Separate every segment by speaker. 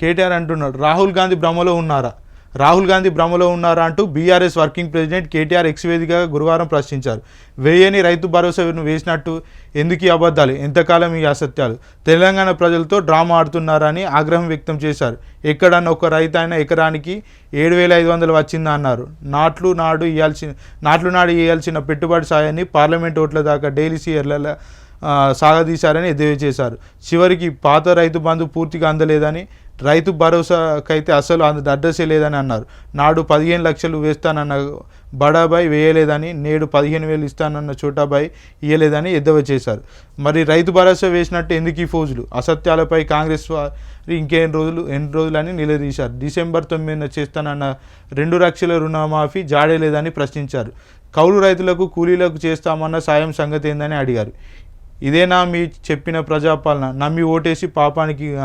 Speaker 1: కేటీఆర్ అంటున్నాడు రాహుల్ గాంధీ భ్రమలో ఉన్నారా? రాహుల్ గాంధీ భ్రమలో ఉన్నారా అంటూ బీఆర్ఎస్ వర్కింగ్ ప్రెసిడెంట్ కేటీఆర్ ఎక్స్వేదిగా గురువారం ప్రశ్నించారు. వేయని రైతు భరోసాను వేసినట్టు ఎందుకు ఈ అబద్ధాలు? ఎంతకాలం ఈ అసత్యాలు? తెలంగాణ ప్రజలతో డ్రామా ఆడుతున్నారని ఆగ్రహం వ్యక్తం చేశారు. ఎక్కడన్నా ఒక రైతు అయినా ఎకరానికి ఏడు వేల ఐదు వందలు వచ్చిందా అన్నారు. నాట్లు నాడు ఇవ్వాల్సిన నాట్లు నాడు ఇవ్వాల్సిన పెట్టుబడి సాయాన్ని పార్లమెంట్ ఓట్ల దాకా డైలీ సీఎర్ల సాగదీశారని ఎద్దేవా చేశారు. చివరికి పాత రైతు బంధు పూర్తిగా అందలేదని రైతు భరోసాకైతే అసలు అంత అడ్రస్సే లేదని అన్నారు. నాడు పదిహేను లక్షలు వేస్తానన్న బడాబాయ్ వేయలేదని నేడు పదిహేను వేలు ఇస్తానన్న చోటాబాయ్ ఇయ్యలేదని ఎద్దవ చేశారు. మరి రైతు భరోసా వేసినట్టు ఎందుకు ఈ ఫోజులు? అసత్యాలపై కాంగ్రెస్ వారి ఇంకేం రోజులు ఎన్ని రోజులని నిలదీశారు? డిసెంబర్ తొమ్మిదిన చేస్తానన్న రెండు లక్షల రుణమాఫీ జాడేలేదని ప్రశ్నించారు. కౌలు రైతులకు కూలీలకు చేస్తామన్న సాయం సంగతి ఏందని అడిగారు. ఇదేనా మీ చెప్పిన ప్రజాపాలన. నమ్మి ఓటేసి పాపానికి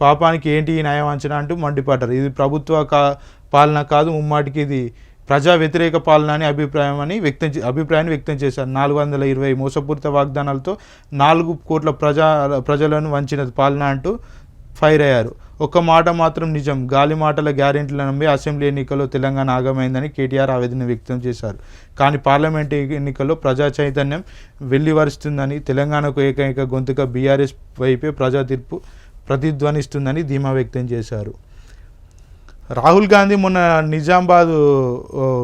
Speaker 1: పాపానికి ఏంటి ఈ న్యాయం అంచనా అంటూ మండిపడ్డారు. ఇది ప్రభుత్వ కా పాలన కాదు ముమ్మాటికి ఇది ప్రజా వ్యతిరేక పాలన అని అభిప్రాయం అని వ్యక్తం చే- అభిప్రాయాన్ని వ్యక్తం చేశారు. నాలుగు వందల ఇరవై మోసపూరిత వాగ్దానాలతో నాలుగు కోట్ల ప్రజా ప్రజలను వంచిన పాలన అంటూ ఫైర్ అయ్యారు. ఒక్క మాట మాత్రం నిజం. గాలి మాటల గ్యారెంటీలు నమ్మి అసెంబ్లీ ఎన్నికల్లో తెలంగాణ ఆగమైందని కేటీఆర్ ఆవేదన వ్యక్తం చేశారు. కానీ పార్లమెంట్ ఎన్నికల్లో ప్రజా చైతన్యం వెల్లివరుస్తుందని తెలంగాణకు ఏకైక గొంతుక బీఆర్ఎస్ వైపే ప్రజా తీర్పు ప్రతిధ్వనిస్తుందని ధీమా వ్యక్తం చేశారు. రాహుల్ గాంధీ మొన్న నిజామాబాద్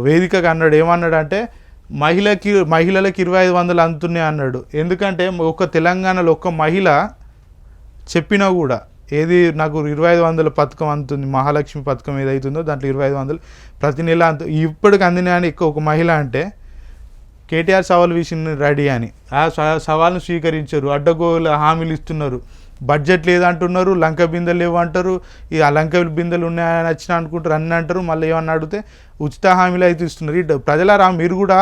Speaker 1: వేదికగా అన్నాడు. ఏమన్నాడంటే మహిళకి మహిళలకు ఇరవై ఐదు వందలు అందుతున్నాయి అన్నాడు. ఎందుకంటే ఒక తెలంగాణలో ఒక్క మహిళ చెప్పినా కూడా ఏది నాకు ఇరవై ఐదు వందల పథకం అందుతుంది మహాలక్ష్మి పథకం ఏదైతుందో దాంట్లో ఇరవై ఐదు వందలు ప్రతి నెల అంత ఇప్పటికి అందినాయని ఎక్కువ ఒక మహిళ అంటే కేటీఆర్ సవాల్ విషయం రెడీ అని. ఆ స- సవాల్ను స్వీకరించారు అడ్డగోలు హామీలు ఇస్తున్నారు. బడ్జెట్ లేదంటున్నారు లంక బిందెలు లేవు అంటారు ఈ ఆ లంక బిందెలు ఉన్నాయని వచ్చిన అనుకుంటారు అన్నీ అంటారు మళ్ళీ ఏమన్నా అడిగితే ఉచిత హామీలు అయితే ఇస్తున్నారు. ఈ ప్రజలారా మీరు కూడా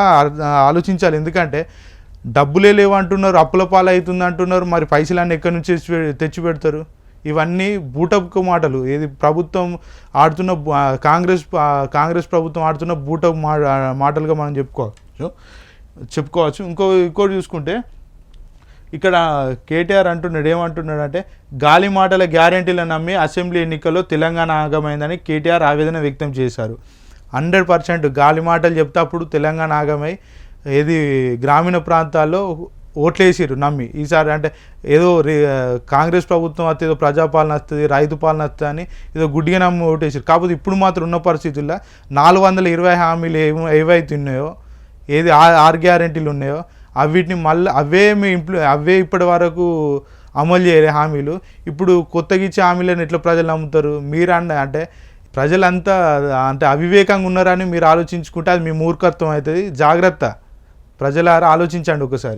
Speaker 1: ఆలోచించాలి. ఎందుకంటే డబ్బులే లేవు అంటున్నారు అప్పుల పాలు అవుతుంది అంటున్నారు మరి పైసలన్నీ ఎక్కడి నుంచి తెచ్చి పె- తెచ్చి పెడతారు? ఇవన్నీ బూటపు మాటలు. ఏది ప్రభుత్వం ఆడుతున్న కాంగ్రెస్ కాంగ్రెస్ ప్రభుత్వం ఆడుతున్న బూటపు మాటలుగా మనం చెప్పుకోవచ్చు. చెప్పుకోవచ్చు. ఇంకో ఇంకోటి చూసుకుంటే ఇక్కడ కేటీఆర్ అంటున్నాడు ఏమంటున్నాడు అంటే గాలి మాటల గ్యారెంటీలను నమ్మి అసెంబ్లీ ఎన్నికల్లో తెలంగాణ ఆగమైందని కేటీఆర్ ఆవేదన వ్యక్తం చేశారు. హండ్రెడ్ పర్సెంట్ గాలి మాటలు చెప్తే అప్పుడు తెలంగాణ ఆగమై ఏది గ్రామీణ ప్రాంతాల్లో ఓట్లేసిరు నమ్మి. ఈసారి అంటే ఏదో కాంగ్రెస్ ప్రభుత్వం వస్తే ఏదో ప్రజాపాలన వస్తుంది రైతు పాలన వస్తుంది అని ఏదో గుడ్డిగా నమ్మి ఓటేసారు కాకపోతే ఇప్పుడు మాత్రం ఉన్న పరిస్థితుల్లో నాలుగు వందల ఇరవై హామీలు ఏమో ఏవైతే ఉన్నాయో ఏది ఆర్ ఆరు గ్యారెంటీలు ఉన్నాయో అవిటిని మళ్ళీ అవే మీ ఇంప్లి అవే ఇప్పటి వరకు అమలు చేయలే హామీలు. ఇప్పుడు కొత్తగా ఇచ్చే హామీలను ఎట్లా ప్రజలు నమ్ముతారు? మీరు అన్న అంటే ప్రజలంతా అంటే అవివేకంగా ఉన్నారని మీరు ఆలోచించుకుంటే అది మీ మూర్ఖత్వం అవుతుంది. జాగ్రత్త. ప్రజలారా ఆలోచించండి ఒకసారి.